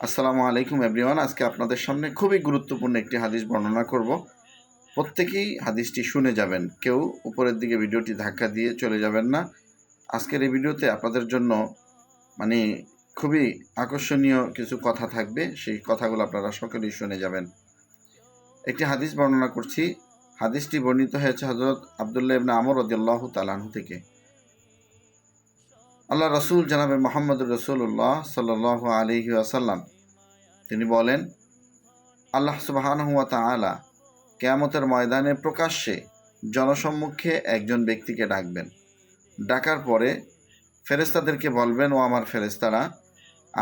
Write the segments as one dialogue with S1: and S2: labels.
S1: আসসালামু আলাইকুম এভরিওয়ান। আজকে আপনাদের সামনে খুবই গুরুত্বপূর্ণ একটি হাদিস বর্ণনা করব। প্রত্যেকেই হাদিসটি শুনে যাবেন। কেউ উপরের দিকে ভিডিওটি ধাক্কা দিয়ে চলে যাবেন না। আজকের এই ভিডিওতে আপনাদের জন্য মানে খুবই আকর্ষণীয় কিছু কথা থাকবে। সেই কথাগুলো আপনারা সকলেই শুনে যাবেন। একটি হাদিস বর্ণনা করছি। হাদিসটি বর্ণিত হয়েছে হজরত আবদুল্লাহ ইবনা আমর রদিয়াল্লাহ তালাহু থেকে। আল্লাহ রসুল জানাবে মোহাম্মদ রসুল্লাহ সাল আলহি আসাল্লাম তিনি বলেন, আল্লাহ সুবাহানহুয়া তালা কেয়ামতের ময়দানে প্রকাশ্যে জনসম্মুখে একজন ব্যক্তিকে ডাকবেন। ডাকার পরে ফেরেস্তাদেরকে বলবেন, ও আমার ফেরেস্তারা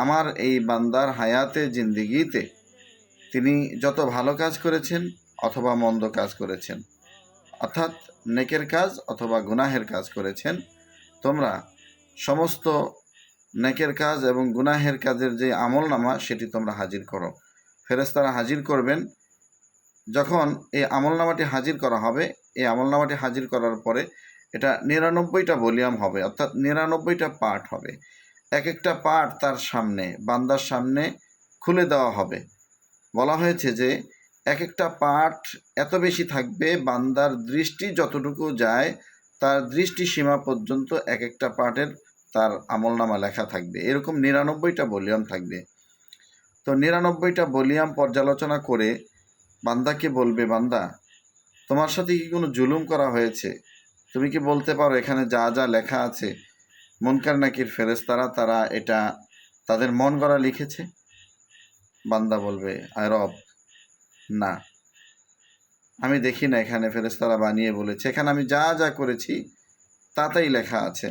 S1: আমার এই বান্দার হায়াতে, জিন্দিগিতে তিনি যত ভালো কাজ করেছেন অথবা মন্দ কাজ করেছেন, অর্থাৎ নেকের কাজ অথবা গুনাহের কাজ করেছেন, তোমরা সমস্ত নেকের কাজ এবং গুনাহের কাজের যে আমল নামা সেটি তোমরা হাজির করো। ফেরেস্তারা হাজির করবেন যখন এই আমলনামাটি হাজির করা হবে। এই আমলনামাটি হাজির করার পরে এটা নিরানব্বইটা ভলিউম হবে, অর্থাৎ নিরানব্বইটা পার্ট হবে। এক একটা পার্ট তার সামনে, বান্দার সামনে খুলে দেওয়া হবে। বলা হয়েছে যে এক একটা পাঠ এত বেশি থাকবে, বান্দার দৃষ্টি যতটুকু যায়, তার দৃষ্টি সীমা পর্যন্ত এক একটা পার্টের তার আমলনামা লেখা থাকবে। এরকম নিরানব্বইটা ভলিউম থাকবে। তো নিরানব্বইটা ভলিউম পর্যালোচনা করে বান্দাকে বলবে, বান্দা, তোমার সাথে কি কোনো জুলুম করা হয়েছে? তুমি কি বলতে পারো এখানে যা যা লেখা আছে? মনকার নাকির ফেরেস্তারা তারা এটা তাদের মন গড়া লিখেছে? বান্দা বলবে আয় রব, না। আমি দেখি না এখানে ফেরেস্তারা বানিয়ে বলেছে। এখানে আমি যা যা করেছি, তাতেই লেখা আছে।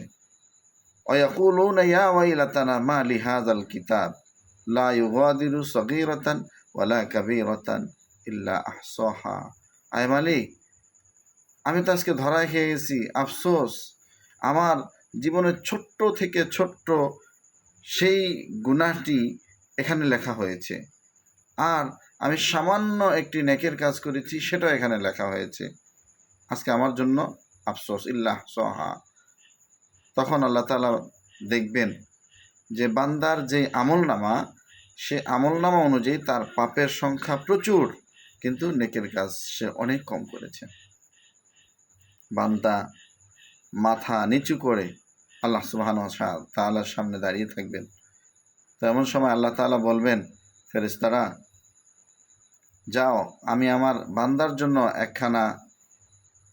S1: ويقولون يا ويلتنا ما لهذا الكتاب لا يغادر صغيرة ولا كبيرة إلا أحصاها আয় মালিক আমি তো আজকে ধরায় খেয়ে গেছি আফসোস আমার জীবনের ছোট্ট থেকে ছোট্ট সেই গুনাহটি এখানে লেখা হয়েছে আর আমি সামান্য একটি নেকের কাজ করেছি সেটাও এখানে লেখা হয়েছে আজকে আমার জন্য আফসোস ইল্লাহ সহা তখন আল্লাহ তালা দেখবেন যে বান্দার যে আমলনামা, সে আমলনামা অনুযায়ী তার পাপের সংখ্যা প্রচুর, কিন্তু নেকের কাজ সে অনেক কম করেছে। বান্দা মাথা নিচু করে আল্লাহ সুবাহান তালার সামনে দাঁড়িয়ে থাকবেন। তো এমন সময় আল্লাহ তালা বলবেন ফেরেস্তারা যাও, আমি আমার বান্দার জন্য একখানা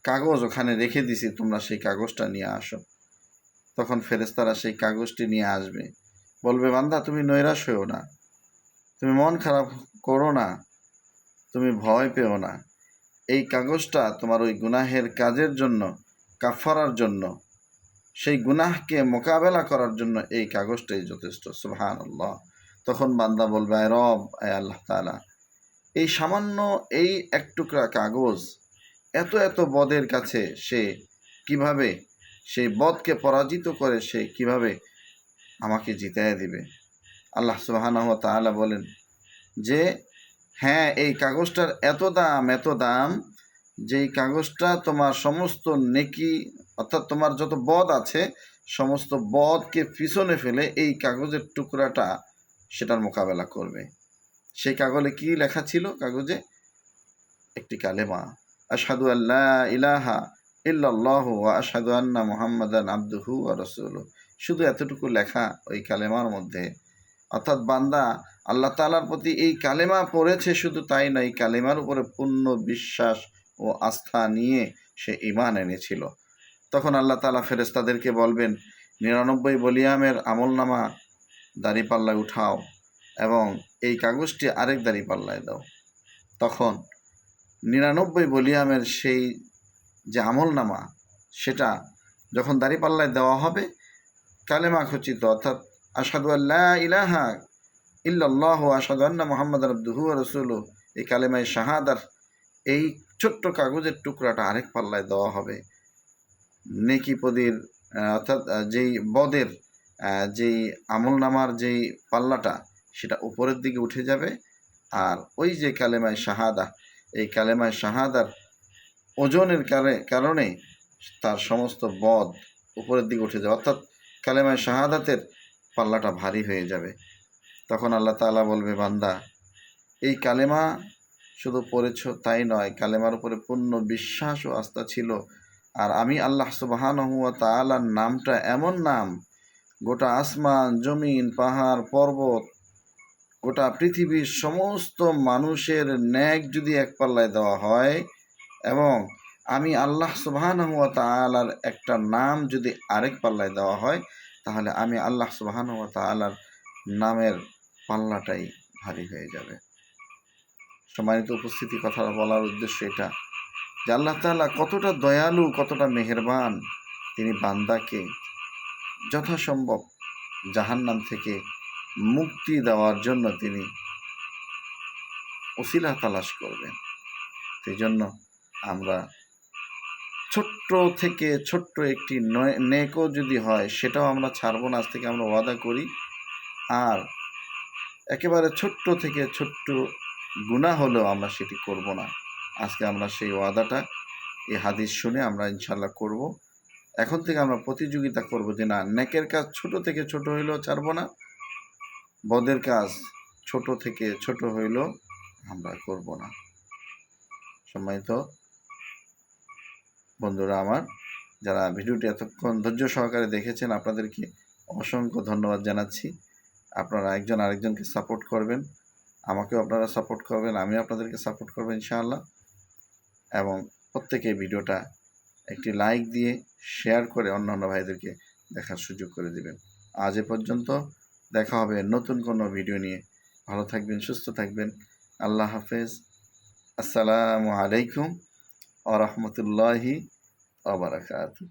S1: কাগজ ওখানে রেখে দিছি, তোমরা সেই কাগজটা নিয়ে আসো। তখন ফেরেস্তারা সেই কাগজটি নিয়ে আসবে। বলবে, বান্দা, তুমি নৈরাশ হয়েও না। তুমি মন খারাপ করো না। তুমি ভয় পেও না। এই কাগজটা তোমার ওই গুনাহের কাজের জন্য কাফারার জন্য, সেই গুনাহকে মোকাবেলা করার জন্য এই কাগজটাই যথেষ্ট। সুহান আল্লাহ তখন বান্দা বলবে, আয় রব, আয় আল্লাহ তালা এই সামান্য এই এক টুকরা কাগজ এত এত বদের কাছে সে কীভাবে সেই বদকে পরাজিত করে সে কীভাবে আমাকে জিতাইয়া দিবে? আল্লাহ সুবাহানাহ তাআলা বলেন, যে হ্যাঁ এই কাগজটার এত দাম এত দাম, যেই কাগজটা তোমার সমস্ত নেকি, অর্থাৎ তোমার যত বদ আছে, সমস্ত বদকে পিছনে ফেলে এই কাগজের টুকরাটা সেটার মোকাবেলা করবে। সেই কাগজে কি লেখা ছিল? কাগজে একটি কালেমা, আশহাদু আল্লাহ ইলাহা ইল্লাল্লাহ ওয়া আশহাদু আন্না মুহাম্মাদান আবদুহু ওয়া রাসূলুহু। শুধু এতটুকু লেখা ওই কালেমার মধ্যে। অর্থাৎ বান্দা আল্লাহ তাআলার প্রতি এই কালেমা পড়েছে শুধু তাই নয় কালেমার উপরে পূর্ণ বিশ্বাস ও আস্থা নিয়ে সে ইমান এনেছিল। তখন আল্লাহ তাআলা ফেরেশতাদেরকে বলবেন, নিরানব্বই বলিয়ামের আমলনামা দাড়িপাল্লায় উঠাও এবং এই কাগজটি আরেক দাড়িপাল্লায় দাও। তখন নিরানব্বই বলিয়ামের সেই যে আমলনামা, সেটা যখন দাড়িপাল্লায় দেওয়া হবে, কালেমা খচিত, অর্থাৎ আসাদু আল্লাহ ইলাহা ইল্লাল্লাহ আসাদু আন্না মোহাম্মদ আব্দুহু রসুল এই কালেমায় শাহাদার এই ছোট্ট কাগজের টুকরাটা আরেক পাল্লায় দেওয়া হবে। নেকিপদির অর্থাৎ যেই বদের যেই আমলনামার যেই পাল্লাটা, সেটা উপরের দিকে উঠে যাবে। আর ওই যে কালেমায় শাহাদা, এই কালেমায় শাহাদার ওজনের কারণে তার সমস্ত বদ উপরের দিকে উঠে যাবে অর্থাৎ কালেমায় শাহাদাতের পাল্লাটা ভারী হয়ে যাবে। তখন আল্লাহ তাআলা বলবে, বান্দা, এই কালেমা শুধু পড়েছ তাই নয়, কালেমার উপরে পূর্ণ বিশ্বাস ও আস্থা ছিল। আর আমি আল্লাহ সুবহানাহু ওয়া তাআলার নামটা এমন নাম, গোটা আসমান, জমিন, পাহাড়, পর্বত, গোটা পৃথিবীর সমস্ত মানুষের ন্যাক যদি এক পাল্লায় দেওয়া হয় এবং আমি আল্লাহ সুবহানাহু ওয়া তাআলার একটা নাম যদি আরেক পাল্লায় দেওয়া হয়, তাহলে আমি আল্লাহ সুবহানাহু ওয়া তাআলার নামের পাল্লাটাই ভারী হয়ে যাবে। সম্মানিত উপস্থিতি কথা বলার উদ্দেশ্য এটা যে আল্লাহ তাআলা কতটা দয়ালু, কতটা মেহেরবান তিনি বান্দাকে যথাসম্ভব জাহান্নাম থেকে মুক্তি দেওয়ার জন্য তিনি ওসিলা তালাশ করবেন। সেই জন্য আমরা ছোট্ট থেকে ছোট্ট একটি নেকও যদি হয়, সেটাও আমরা ছাড়বো না। আজ থেকে আমরা ওয়াদা করি। আর একেবারে ছোট্ট থেকে ছোট্ট গুণা হলেও আমরা সেটি করব না। আজকে আমরা সেই ওয়াদাটা, এই হাদিস শুনে আমরা ইনশাল্লাহ করব। এখন থেকে আমরা প্রতিযোগিতা করব যে না, নেকের কাজ ছোট থেকে ছোট হইলেও ছাড়বো না, বদের কাজ ছোট থেকে ছোট হইলেও আমরা করব না। সম্মানিত বন্ধুরা আমার, যারা ভিডিওটি এতক্ষণ ধৈর্য সহকারে দেখেছেন, আপনাদেরকে অসংখ্য ধন্যবাদ জানাচ্ছি। আপনারা একজন আরেকজনকে সাপোর্ট করবেন, আমাকেও আপনারা সাপোর্ট করবেন আমি আপনাদেরকে সাপোর্ট করব ইনশাআল্লাহ। এবং প্রত্যেকে ভিডিওটা একটি লাইক দিয়ে শেয়ার করে অন্যান্য ভাইদেরকে দেখার সুযোগ করে দিবেন। আজ এ পর্যন্ত দেখা হবে নতুন কোনো ভিডিও নিয়ে। ভালো থাকবেন, সুস্থ থাকবেন। আল্লাহ হাফেজ। আসসালামু আলাইকুম আ রহমতুল্লাহি আবরাকাতু